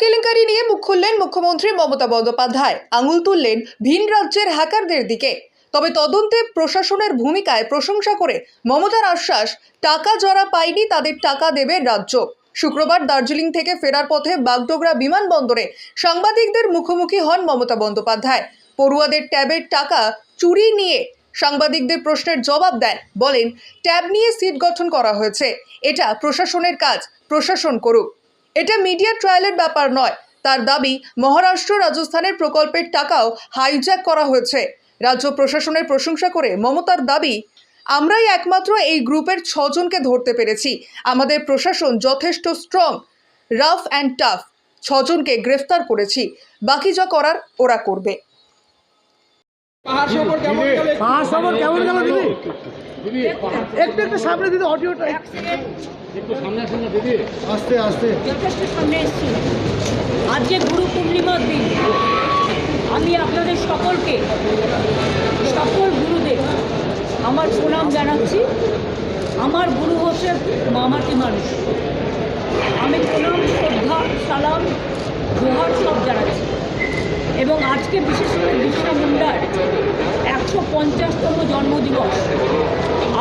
কেলেঙ্কারি নিয়ে মুখ খুললেন মুখ্যমন্ত্রী মমতা বন্দ্যোপাধ্যায়। আঙুল তুললেন ভিন রাজ্যের হ্যাকারদের দিকে। তবে তদন্তে প্রশাসনের ভূমিকায় প্রশংসা করে মমতার আশ্বাস, টাকা যারা পায়নি তাদের টাকা দেবে রাজ্য। শুক্রবার দার্জিলিং থেকে ফেরার পথে বাগডোগরা বিমানবন্দরে সাংবাদিকদের মুখোমুখি হন মমতা বন্দ্যোপাধ্যায়। পড়ুয়াদের ট্যাবের টাকা চুরি নিয়ে সাংবাদিকদের প্রশ্নের জবাব দেন। বলেন, ট্যাব নিয়ে সিট গঠন করা হয়েছে। এটা প্রশাসনের কাজ। প্রশাসন করুক। এটা মিডিয়া ট্রায়ালের ব্যাপার নয়। তার দাবি, মহারাষ্ট্র রাজস্থানের প্রকল্পের টাকাও হাইজ্যাক করা হয়েছে। রাজ্য প্রশাসনের প্রশংসা করে মমতার দাবি, আমরাই একমাত্র এই গ্রুপের ছজনকে ধরতে পেরেছি। আমাদের প্রশাসন যথেষ্ট স্ট্রং রাফ অ্যান্ড টাফ ছজনকে গ্রেফতার করেছি। বাকি যা করার ওরা করবে। পাহাড় সফর কেমন গেল? কেমন দিদি? একটু একটু সামনে দিদি অডিওটা আস্তে আস্তে। যথেষ্ট সামনে এসেছি। আজকে গুরু পূর্ণিমার দিন। আমি আপনাদের সকলকে সকল গুরুদেব আমার প্রণাম জানাচ্ছি। আমার গুরু হচ্ছে মামাটি মানুষ। আমি প্রণাম শ্রদ্ধা সালাম জোহার সব জানাচ্ছি। আজকে বিশেষ করে বিরসা মুন্ডার একশো পঞ্চাশতম জন্মদিবস।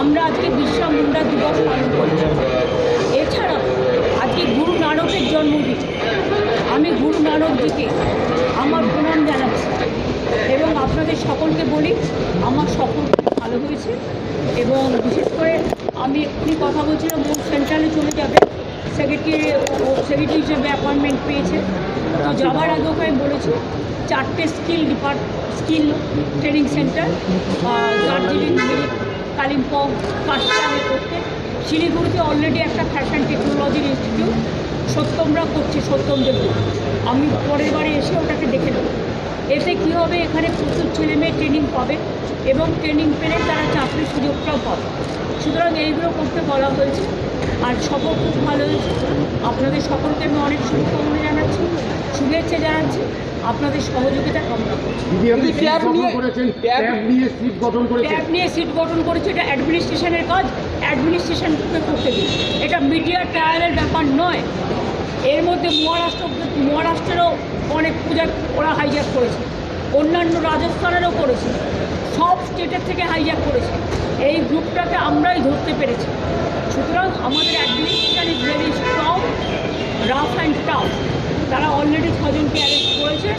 আমরা আজকে বিরসা মুন্ডা দিবস পালন করছি। এছাড়া আজকে গুরু নানকের জন্মদিন। আমি গুরু নানকজিকে আমার প্রণাম জানাচ্ছি এবং আপনাদের সকলকে বলি, আমার সকল ভালো হয়েছে এবং বিশেষ করে আমি এক্ষুনি কথা বলছিলাম সেন্ট্রালে চলে যাবে। সেক্রেটারি সেক্রেটারি হিসেবে অ্যাপয়েন্টমেন্ট পেয়েছে। তো যাওয়ার আগে ওকে আমি বলেছি চারটে skill depart skill training centre Darjeeling Kalimpong কাশিয়ানে করতে। শিলিগুড়িতে অলরেডি একটা ফ্যাশন টেকনোলজির ইনস্টিটিউট সত্যমরা করছে সত্যম দেব আমি পরের বারে এসে ওটাকে দেখে নেব। এতে কী হবে এখানে প্রচুর ছেলে মেয়ে ট্রেনিং পাবে এবং ট্রেনিং পেলে তারা চাকরির সুযোগটাও পাবে। সুতরাং এইগুলো করতে বলা হয়েছে। আর সফর খুব ভালো হয়েছে। আপনাদের সকলকে আমি অনেক শুভকামনা জানাচ্ছি শুভেচ্ছা জানাচ্ছি। আপনাদের সহযোগিতা কামনা করছি। ট্যাব নিয়ে- সিট গঠন করেছেন? ট্যাব নিয়ে সিট গঠন করেছে এটা অ্যাডমিনিস্ট্রেশনের কাজ। অ্যাডমিনিস্ট্রেশনকে করতে দিন এটা মিডিয়া ট্রায়ালের ব্যাপার নয়। এর মধ্যে মহারাষ্ট্র মহারাষ্ট্রেরও অনেক পূজা ওরা হাইজ্যাক করেছে। অন্যান্য রাজস্থানেরও করেছে। স্টেটের থেকে হাইজ্যাক করেছে। এই গ্রুপটাকে আমরাই ধরতে পেরেছি। সুতরাং আমাদের administration is very strong rough and tough তারা অলরেডি ছজনকে অ্যারেস্ট করেছে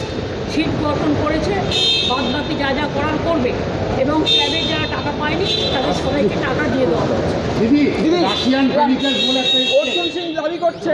সিট গঠন করেছে বাদ বাকি যা যা করার করবে। এবং ক্যাবের যারা টাকা পায়নি তাদের সবাইকে টাকা দিয়ে দেওয়া হচ্ছে। দাবি করছে।